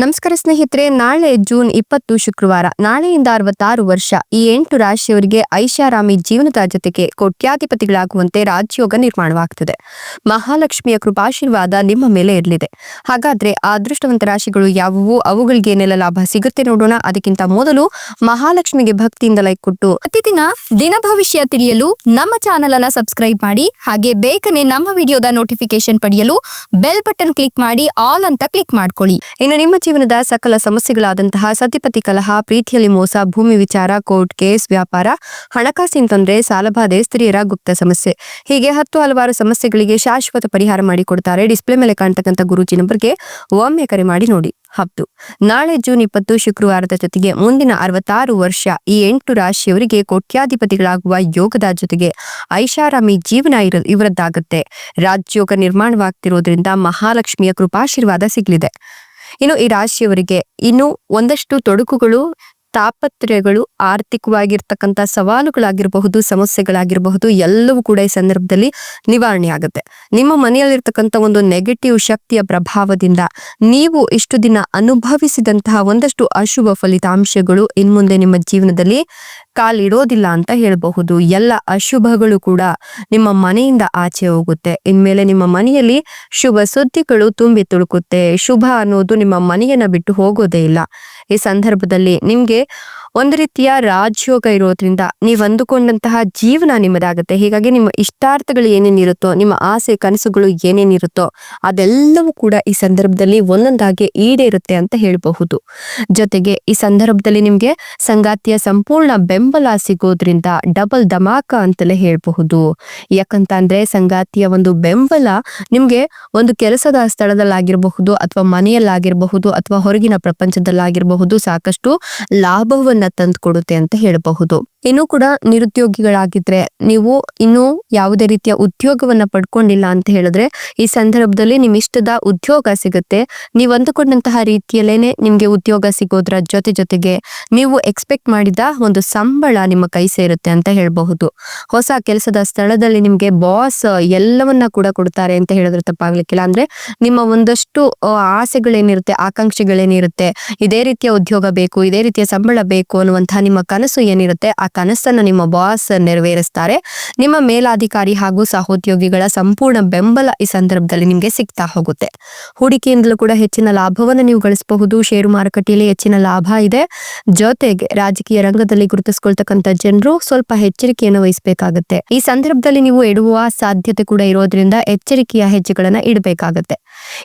ನಮಸ್ಕಾರ ಸ್ನೇಹಿತರೆ, ನಾಳೆ ಜೂನ್ ಇಪ್ಪತ್ತು ಶುಕ್ರವಾರ, ನಾಳೆಯಿಂದ ಅರವತ್ತಾರು ವರ್ಷ, ಈ ಎಂಟು ರಾಶಿಯವರಿಗೆ ಐಷಾರಾಮಿ ಜೀವನದ ಜೊತೆಗೆ ಕೋಟ್ಯಾಧಿಪತಿಗಳಾಗುವಂತೆ ರಾಜ್ಯೋಗ ನಿರ್ಮಾಣವಾಗ್ತದೆ. ಮಹಾಲಕ್ಷ್ಮಿಯ ಕೃಪಾಶೀರ್ವಾದ ನಿಮ್ಮ ಮೇಲೆ ಇರಲಿದೆ. ಹಾಗಾದ್ರೆ ಅದೃಷ್ಟವಂತ ರಾಶಿಗಳು ಯಾವುವು? ಅವುಗಳಿಗೆ ಏನೆಲ್ಲ ಲಾಭ ಸಿಗುತ್ತೆ ನೋಡೋಣ. ಅದಕ್ಕಿಂತ ಮೊದಲು ಮಹಾಲಕ್ಷ್ಮಿಗೆ ಭಕ್ತಿಯಿಂದ ಲೈಕ್ ಕೊಟ್ಟು ಪ್ರತಿದಿನ ದಿನ ಭವಿಷ್ಯ ತಿಳಿಯಲು ನಮ್ಮ ಚಾನೆಲ್ ಅನ್ನ ಸಬ್ಸ್ಕ್ರೈಬ್ ಮಾಡಿ, ಹಾಗೆ ಬೇಗನೆ ನಮ್ಮ ವಿಡಿಯೋದ ನೋಟಿಫಿಕೇಶನ್ ಪಡೆಯಲು ಬೆಲ್ ಬಟನ್ ಕ್ಲಿಕ್ ಮಾಡಿ, ಆಲ್ ಅಂತ ಕ್ಲಿಕ್ ಮಾಡ್ಕೊಳ್ಳಿ. ಇನ್ನು ನಿಮ್ಮ ಜೀವನದ ಸಕಲ ಸಮಸ್ಯೆಗಳಾದಂತಹ ಸತಿಪತಿ ಕಲಹ, ಪ್ರೀತಿಯಲ್ಲಿ ಮೋಸ, ಭೂಮಿ ವಿಚಾರ, ಕೋರ್ಟ್ ಕೇಸ್, ವ್ಯಾಪಾರ, ಹಣಕಾಸಿನ ತೊಂದರೆ ಸಾಲಬಾಧೆ ಸ್ತ್ರೀಯರ ಗುಪ್ತ ಸಮಸ್ಯೆ. ಹೀಗೆ ಹತ್ತು ಹಲವಾರು ಸಮಸ್ಯೆಗಳಿಗೆ ಶಾಶ್ವತ ಪರಿಹಾರ ಮಾಡಿಕೊಡ್ತಾರೆ. ಡಿಸ್ಪ್ಲೇ ಮೇಲೆ ಕಾಣ್ತಕ್ಕಂಥ ಗುರುಜಿ ನಂಬರ್ಗೆ ಒಮ್ಮೆ ಕರೆ ಮಾಡಿ ನೋಡಿ. ಹಬ್ದು. ನಾಳೆ ಜೂನ್ ಇಪ್ಪತ್ತು, ಶುಕ್ರವಾರದ ಜೊತೆಗೆ ಮುಂದಿನ ಅರವತ್ತಾರು ವರ್ಷ ಈ ಎಂಟು ರಾಶಿಯವರಿಗೆ ಕೋಟ್ಯಾಧಿಪತಿಗಳಾಗುವ ಯೋಗದ ಜೊತೆಗೆ ಐಷಾರಾಮಿ ಜೀವನ ಇರ, ಇವರದ್ದಾಗುತ್ತೆ. ರಾಜ್ಯೋಗ ನಿರ್ಮಾಣವಾಗ್ತಿರೋದ್ರಿಂದ ಮಹಾಲಕ್ಷ್ಮಿಯ ಕೃಪಾಶೀರ್ವಾದ ಸಿಗ್ಲಿದೆ. ಇನ್ನು ಈ ರಾಶಿಯವರಿಗೆ ಇನ್ನು ಒಂದಷ್ಟು ತೊಡಕುಗಳು ತಾಪತ್ರಯಗಳು ಆರ್ಥಿಕವಾಗಿರ್ತಕ್ಕಂಥ ಸವಾಲುಗಳಾಗಿರಬಹುದು, ಸಮಸ್ಯೆಗಳಾಗಿರಬಹುದು, ಎಲ್ಲವೂ ಕೂಡ ಈ ಸಂದರ್ಭದಲ್ಲಿ ನಿವಾರಣೆ ಆಗುತ್ತೆ. ನಿಮ್ಮ ಮನೆಯಲ್ಲಿರ್ತಕ್ಕಂಥ ಒಂದು ನೆಗೆಟಿವ್ ಶಕ್ತಿಯ ಪ್ರಭಾವದಿಂದ ನೀವು ಇಷ್ಟು ದಿನ ಅನುಭವಿಸಿದಂತಹ ಒಂದಷ್ಟು ಅಶುಭ ಫಲಿತಾಂಶಗಳು ಇನ್ಮುಂದೆ ನಿಮ್ಮ ಜೀವನದಲ್ಲಿ ಕಾಲಿಡೋದಿಲ್ಲ ಅಂತ ಹೇಳಬಹುದು. ಎಲ್ಲ ಅಶುಭಗಳು ಕೂಡ ನಿಮ್ಮ ಮನೆಯಿಂದ ಆಚೆ ಹೋಗುತ್ತೆ. ಇನ್ಮೇಲೆ ನಿಮ್ಮ ಮನೆಯಲ್ಲಿ ಶುಭ ಸುದ್ದಿಗಳು ತುಂಬಿ ತುಳುಕುತ್ತೆ. ಶುಭ ಅನ್ನೋದು ನಿಮ್ಮ ಮನೆಯನ್ನ ಬಿಟ್ಟು ಹೋಗೋದೇ ಇಲ್ಲ. ಈ ಸಂದರ್ಭದಲ್ಲಿ ನಿಮ್ಗೆ ಒಂದು ರೀತಿಯ ರಾಜಯೋಗ ಇರೋದ್ರಿಂದ ನೀವು ಅಂದುಕೊಂಡಂತಹ ಜೀವನ ನಿಮ್ಮದಾಗುತ್ತೆ. ಹೀಗಾಗಿ ನಿಮ್ಮ ಇಷ್ಟಾರ್ಥಗಳು ಏನೇನಿರುತ್ತೋ, ನಿಮ್ಮ ಆಸೆ, ಕನಸುಗಳು ಏನೇನಿರುತ್ತೋ, ಅದೆಲ್ಲವೂ ಕೂಡ ಈ ಸಂದರ್ಭದಲ್ಲಿ ಒಂದೊಂದಾಗಿ ಈಡೇರುತ್ತೆ ಅಂತ ಹೇಳಬಹುದು. ಜೊತೆಗೆ ಈ ಸಂದರ್ಭದಲ್ಲಿ ನಿಮಗೆ ಸಂಗಾತಿಯ ಸಂಪೂರ್ಣ ಬೆಂಬಲ ಸಿಗೋದ್ರಿಂದ ಡಬಲ್ ಧಮಾಕ ಅಂತಲೇ ಹೇಳಬಹುದು. ಯಾಕಂತ ಅಂದ್ರೆ ಸಂಗಾತಿಯ ಒಂದು ಬೆಂಬಲ ನಿಮ್ಗೆ ಒಂದು ಕೆಲಸದ ಸ್ಥಳದಲ್ಲಾಗಿರಬಹುದು ಅಥವಾ ಮನೆಯಲ್ಲಾಗಿರಬಹುದು ಅಥವಾ ಹೊರಗಿನ ಪ್ರಪಂಚದಲ್ಲಾಗಿರಬಹುದು ಸಾಕಷ್ಟು ಲಾಭವನ್ನ ತಂದುಕೊಡುತ್ತೆ ಅಂತ ಹೇಳಬಹುದು. ಇನ್ನು ಕೂಡ ನಿರುದ್ಯೋಗಿಗಳಾಗಿದ್ರೆ ನೀವು ಇನ್ನು ಯಾವುದೇ ರೀತಿಯ ಉದ್ಯೋಗವನ್ನ ಪಡ್ಕೊಂಡಿಲ್ಲ ಅಂತ ಹೇಳಿದ್ರೆ ಈ ಸಂದರ್ಭದಲ್ಲಿ ನಿಮ್ ಇಷ್ಟದ ಉದ್ಯೋಗ ಸಿಗುತ್ತೆ. ನೀವು ಅಂದುಕೊಂಡಂತಹ ರೀತಿಯಲ್ಲೇನೆ ನಿಮ್ಗೆ ಉದ್ಯೋಗ ಸಿಗೋದ್ರ ಜೊತೆ ಜೊತೆಗೆ ನೀವು ಎಕ್ಸ್ಪೆಕ್ಟ್ ಮಾಡಿದ ಒಂದು ಸಂಬಳ ನಿಮ್ಮ ಕೈ ಸೇರುತ್ತೆ ಅಂತ ಹೇಳಬಹುದು. ಹೊಸ ಕೆಲಸದ ಸ್ಥಳದಲ್ಲಿ ನಿಮ್ಗೆ ಬಾಸ್ ಎಲ್ಲವನ್ನ ಕೂಡ ಕೊಡ್ತಾರೆ ಅಂತ ಹೇಳಿದ್ರೆ ತಪ್ಪಾಗ್ಲಿಕ್ಕಿಲ್ಲ. ಅಂದ್ರೆ ನಿಮ್ಮ ಒಂದಷ್ಟು ಆಸೆಗಳೇನಿರುತ್ತೆ, ಆಕಾಂಕ್ಷೆಗಳೇನಿರುತ್ತೆ, ಇದೇ ರೀತಿಯ ಉದ್ಯೋಗ ಬೇಕು, ಇದೇ ರೀತಿಯ ಸಂಬಳ ಬೇಕು ಅನ್ನುವಂತಹ ನಿಮ್ಮ ಕನಸು ಏನಿರುತ್ತೆ, ಆ ಕನಸನ್ನ ನಿಮ್ಮ ಬಾಸ್ ನೆರವೇರಿಸ್ತಾರೆ. ನಿಮ್ಮ ಮೇಲಾಧಿಕಾರಿ ಹಾಗೂ ಸಹೋದ್ಯೋಗಿಗಳ ಸಂಪೂರ್ಣ ಬೆಂಬಲ ಈ ಸಂದರ್ಭದಲ್ಲಿ ನಿಮಗೆ ಸಿಗ್ತಾ ಹೋಗುತ್ತೆ. ಹೂಡಿಕೆಯಿಂದಲೂ ಕೂಡ ಹೆಚ್ಚಿನ ಲಾಭವನ್ನು ನೀವು ಗಳಿಸಬಹುದು ಷೇರು ಮಾರುಕಟ್ಟೆಯಲ್ಲಿ ಹೆಚ್ಚಿನ ಲಾಭ ಇದೆ. ಜೊತೆಗೆ ರಾಜಕೀಯ ರಂಗದಲ್ಲಿ ಗುರುತಿಸಿಕೊಳ್ತಕ್ಕಂಥ ಜನರು ಸ್ವಲ್ಪ ಎಚ್ಚರಿಕೆಯನ್ನು ವಹಿಸಬೇಕಾಗುತ್ತೆ. ಈ ಸಂದರ್ಭದಲ್ಲಿ ನೀವು ಇಡುವ ಸಾಧ್ಯತೆ ಕೂಡ ಇರೋದ್ರಿಂದ ಎಚ್ಚರಿಕೆಯ ಹೆಜ್ಜೆಗಳನ್ನ ಇಡಬೇಕಾಗತ್ತೆ.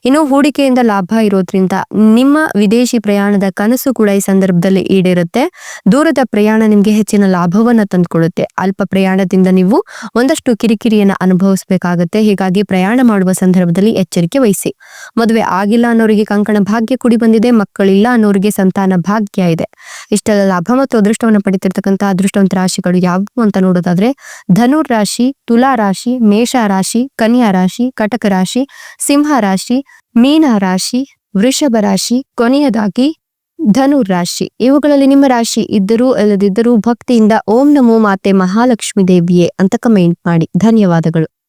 ಇನ್ನು ಹೂಡಿಕೆಯಿಂದ ಲಾಭ ಇರೋದ್ರಿಂದ ನಿಮ್ಮ ವಿದೇಶಿ ಪ್ರಯಾಣದ ಕನಸು ಕೂಡ ಈ ಸಂದರ್ಭದಲ್ಲಿ ಈಡೇರುತ್ತೆ. ದೂರದ ಪ್ರಯಾಣ ನಿಮ್ಗೆ ಹೆಚ್ಚಿನ ಲಾಭವನ್ನ ತಂದ್ಕೊಡುತ್ತೆ. ಅಲ್ಪ ಪ್ರಯಾಣದಿಂದ ನೀವು ಒಂದಷ್ಟು ಕಿರಿಕಿರಿಯನ್ನ ಅನುಭವಿಸಬೇಕಾಗುತ್ತೆ. ಹೀಗಾಗಿ ಪ್ರಯಾಣ ಮಾಡುವ ಸಂದರ್ಭದಲ್ಲಿ ಎಚ್ಚರಿಕೆ ವಹಿಸಿ. ಮದುವೆ ಆಗಿಲ್ಲ ಅನ್ನೋರಿಗೆ ಕಂಕಣ ಭಾಗ್ಯ ಕೂಡಿ ಬಂದಿದೆ, ಮಕ್ಕಳಿಲ್ಲ ಅನ್ನೋರಿಗೆ ಸಂತಾನ ಭಾಗ್ಯ ಇದೆ. ಇಷ್ಟೆಲ್ಲ ಲಾಭ ಮತ್ತು ಅದೃಷ್ಟವನ್ನು ಪಡೆದಿರ್ತಕ್ಕಂಥ ಅದೃಷ್ಟವಂತ ರಾಶಿಗಳು ಯಾವುವು ಅಂತ ನೋಡೋದಾದ್ರೆ ಧನುರ್ ರಾಶಿ ತುಲಾ ರಾಶಿ ಮೇಷ ರಾಶಿ ಕನ್ಯಾ ರಾಶಿ ಕಟಕ ರಾಶಿ ಸಿಂಹ ರಾಶಿ ಮೀನ ರಾಶಿ ವೃಷಭ ರಾಶಿ ಕೊನೆಯದಾಗಿ ಧನುರ್ ರಾಶಿ ಇವುಗಳಲ್ಲಿ ನಿಮ್ಮ ರಾಶಿ ಇದ್ದರೂ ಅಲ್ಲದಿದ್ದರೂ ಭಕ್ತಿಯಿಂದ ಓಂ ನಮೋ ಮಾತೆ ಮಹಾಲಕ್ಷ್ಮಿ ದೇವಿಯೇ ಅಂತ ಕಮೆಂಟ್ ಮಾಡಿ. ಧನ್ಯವಾದಗಳು.